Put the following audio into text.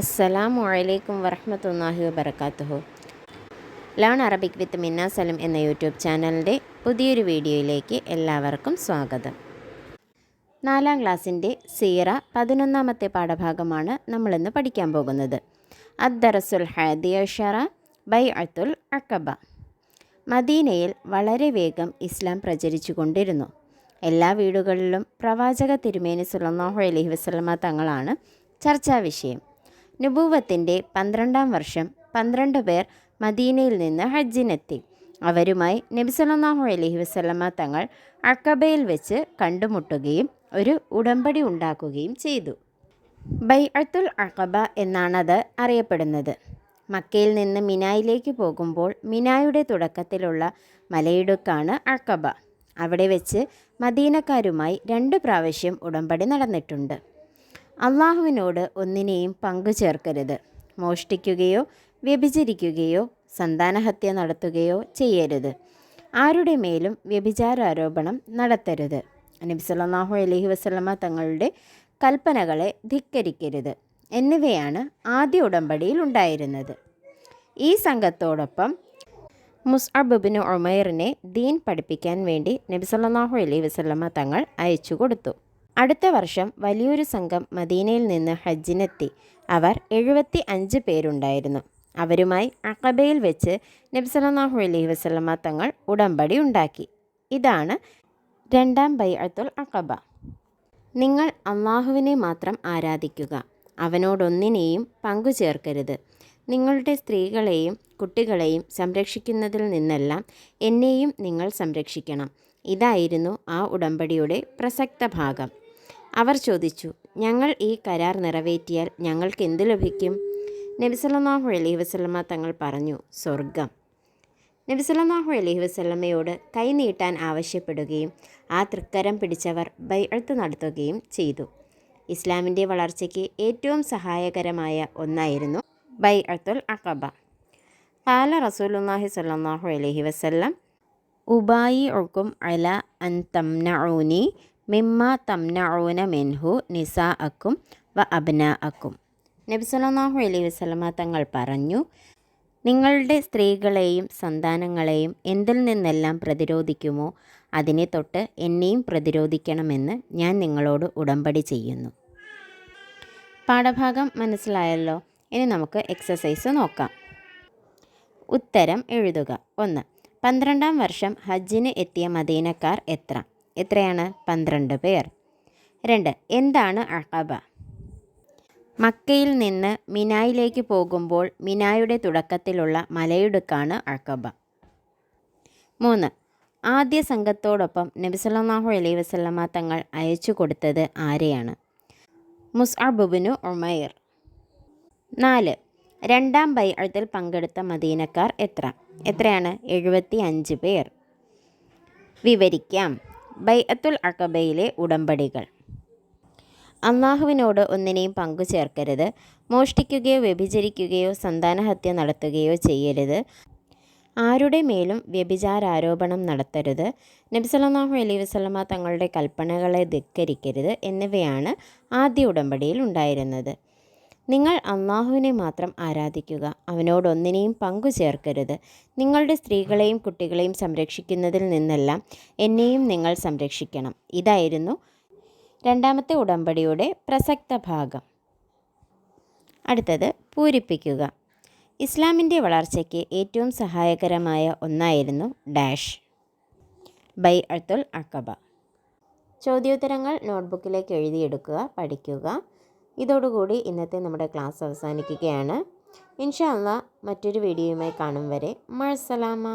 അസ്സലാമു അലൈക്കും വറഹമത്തല്ലാഹി വബർക്കാത്തുഹു ലേൺ അറബിക് വിത്ത് മിന്നാ സലം എന്ന യൂട്യൂബ് ചാനലിന്റെ പുതിയൊരു വീഡിയോയിലേക്ക് എല്ലാവർക്കും സ്വാഗതം. നാലാം ക്ലാസ്സിന്റെ സീറ പതിനൊന്നാമത്തെ പാഠഭാഗമാണ് നമ്മളിന്ന് പഠിക്കാൻ പോകുന്നത്. അദ്ദറസുൽ ഹാദിയ ഷറ ബൈ അത്തുൽ അക്കബ മദീനയിൽ വളരെ വേഗം ഇസ്ലാം പ്രചരിച്ചു കൊണ്ടിരുന്നു. എല്ലാ വീടുകളിലും പ്രവാചക തിരുമേനി സുല്ലാഹു അലഹി വസ്ലമ തങ്ങളാണ് ചർച്ചാ വിഷയം. നുബൂവത്തിന്റെ പന്ത്രണ്ടാം വർഷം പന്ത്രണ്ട് പേർ മദീനയിൽ നിന്ന് ഹജ്ജിനെത്തി. അവരുമായി നബി അലഹി വസല്ലമ തങ്ങൾ അക്കബയിൽ വെച്ച് കണ്ടുമുട്ടുകയും ഒരു ഉടമ്പടി ഉണ്ടാക്കുകയും ചെയ്തു. ബൈ അത്തുൽ അക്കബ എന്നാണത് അറിയപ്പെടുന്നത്. മക്കയിൽ നിന്ന് മിനായിലേക്ക് പോകുമ്പോൾ മിനായുടെ തുടക്കത്തിലുള്ള മലയിടുക്കാണ് അക്കബ അവിടെ വെച്ച് മദീനക്കാരുമായി രണ്ട് പ്രാവശ്യം ഉടമ്പടി നടന്നിട്ടുണ്ട്. അള്ളാഹുവിനോട് ഒന്നിനെയും പങ്കു ചേർക്കരുത്. മോഷ്ടിക്കുകയോ വ്യഭിചരിക്കുകയോ സന്താനഹത്യ നടത്തുകയോ ചെയ്യരുത്. ആരുടെ മേലും വ്യഭിചാരാരോപണം നടത്തരുത്. നബി സല്ലല്ലാഹു അലൈഹി വസല്ലമ തങ്ങളുടെ കൽപ്പനകളെ ധിക്കരിക്കരുത്. എന്നിവയാണ് ആദ്യ ഉടമ്പടിയിൽ ഉണ്ടായിരുന്നത്. ഈ സംഘത്തോടൊപ്പം മുസ്അബിന് ഉമൈറിനെ ദീൻ പഠിപ്പിക്കാൻ വേണ്ടി നബി സല്ലല്ലാഹു അലൈഹി വസല്ലമ തങ്ങൾ അയച്ചു കൊടുത്തു. അടുത്ത വർഷം വലിയൊരു സംഘം മദീനയിൽ നിന്ന് ഹജ്ജിനെത്തി. അവർ എഴുപത്തി അഞ്ച് പേരുണ്ടായിരുന്നു. അവരുമായി അക്കബയിൽ വെച്ച് നബ്സലാഹു അലൈഹി വസല്ലമ തങ്ങൾ ഉടമ്പടി ഉണ്ടാക്കി. ഇതാണ് രണ്ടാം ബൈഅത്തുൽ അക്കബ നിങ്ങൾ അള്ളാഹുവിനെ മാത്രം ആരാധിക്കുക. അവനോടൊന്നിനെയും പങ്കു ചേർക്കരുത് നിങ്ങളുടെ സ്ത്രീകളെയും കുട്ടികളെയും സംരക്ഷിക്കുന്നതിൽ നിന്നെല്ലാം എന്നെയും നിങ്ങൾ സംരക്ഷിക്കണം. ഇതായിരുന്നു ആ ഉടമ്പടിയുടെ പ്രസക്ത ഭാഗം. അവർ ചോദിച്ചു ഞങ്ങൾ ഈ കരാർ നിറവേറ്റിയാൽ ഞങ്ങൾക്ക് എന്ത് ലഭിക്കും? നബി സല്ലല്ലാഹു അലൈഹി വസല്ലമ തങ്ങൾ പറഞ്ഞു സ്വർഗം നബി സല്ലല്ലാഹു അലൈഹി വസല്ലമയോട് കൈനീട്ടാൻ ആവശ്യപ്പെടുകയും ആ തൃക്കരം പിടിച്ചവർ ബൈഅത്ത് നടത്തുകയും ചെയ്തു. ഇസ്ലാമിന്റെ വളർച്ചയ്ക്ക് ഏറ്റവും സഹായകരമായ ഒന്നായിരുന്നു ബൈഅത്തുൽ അഖബ. കാല റസൂലുല്ലാഹി സല്ലാഹു അലൈഹി വസല്ലം ഉബായി ഒക്കും അല അൻ തംനഊനി മിമ്മ തംനഊന മിൻഹു നിസാ അക്കും വ അബ്ന അക്കും നബി സല്ലല്ലാഹു അലൈഹി വസല്ലമ തങ്ങൾ പറഞ്ഞു നിങ്ങളുടെ സ്ത്രീകളെയും സന്താനങ്ങളെയും എന്തിൽ നിന്നെല്ലാം പ്രതിരോധിക്കുമോ അതിനെ തൊട്ട് എന്നെയും പ്രതിരോധിക്കണമെന്ന് ഞാൻ നിങ്ങളോട് ഉടമ്പടി ചെയ്യുന്നു. പാഠഭാഗം മനസ്സിലായല്ലോ? ഇനി നമുക്ക് എക്സസൈസ് നോക്കാം. ഉത്തരം എഴുതുക. ഒന്ന് പന്ത്രണ്ടാം വർഷം ഹജ്ജിന് എത്തിയ മദീനക്കാർ എത്ര? എത്രയാണ്? പന്ത്രണ്ട് പേർ. രണ്ട് എന്താണ് അഖബ മക്കയിൽ നിന്ന് മിനായിലേക്ക് പോകുമ്പോൾ മിനായുടെ തുടക്കത്തിലുള്ള മലയിടുക്കാണ് അഖബ മൂന്ന് ആദ്യ സംഘത്തോടൊപ്പം നബി സല്ലല്ലാഹു അലൈഹി വസല്ലമ തങ്ങൾ അയച്ചു കൊടുത്തത് ആരെയാണ്? മുസ്അബുബിനു ഉമൈർ. നാല് രണ്ടാം ബൈഅത്തിൽ പങ്കെടുത്ത മദീനക്കാർ എത്ര? എത്രയാണ്? എഴുപത്തി അഞ്ച് പേർ. വിവരിക്കാം. ബൈഅത്തുൽ അക്കബയിലെ ഉടമ്പടികൾ. അള്ളാഹുവിനോട് ഒന്നിനെയും പങ്കു ചേർക്കരുത്. മോഷ്ടിക്കുകയോ വ്യഭിചരിക്കുകയോ സന്താനഹത്യ നടത്തുകയോ ചെയ്യരുത്. ആരുടെ മേലും വ്യഭിചാരാരോപണം നടത്തരുത്. നബി അലൈ വസ്ലമ തങ്ങളുടെ കൽപ്പനകളെ ധിക്കരിക്കരുത് എന്നിവയാണ് ആദ്യ ഉടമ്പടിയിൽ ഉണ്ടായിരുന്നത്. നിങ്ങൾ അള്ളാഹുവിനെ മാത്രം ആരാധിക്കുക. അവനോടൊന്നിനെയും പങ്കു ചേർക്കരുത് നിങ്ങളുടെ സ്ത്രീകളെയും കുട്ടികളെയും സംരക്ഷിക്കുന്നതിൽ നിന്നെല്ലാം എന്നെയും നിങ്ങൾ സംരക്ഷിക്കണം. ഇതായിരുന്നു രണ്ടാമത്തെ ഉടമ്പടിയുടെ പ്രസക്ത ഭാഗം. അടുത്തത് പൂരിപ്പിക്കുക. ഇസ്ലാമിന്റെ വളർച്ചയ്ക്ക് ഏറ്റവും സഹായകരമായ ഒന്നായിരുന്നു ഡാഷ്. ബൈ അത്തുൽ അക്കബ ചോദ്യോത്തരങ്ങൾ നോട്ട്ബുക്കിലേക്ക് എഴുതിയെടുക്കുക പഠിക്കുക. ഇതോടുകൂടി ഇന്നത്തെ നമ്മുടെ ക്ലാസ് അവസാനിക്കുകയാണ്. ഇൻഷാല്ല മറ്റൊരു വീഡിയോയുമായി കാണും വരെ. മഴസലാമ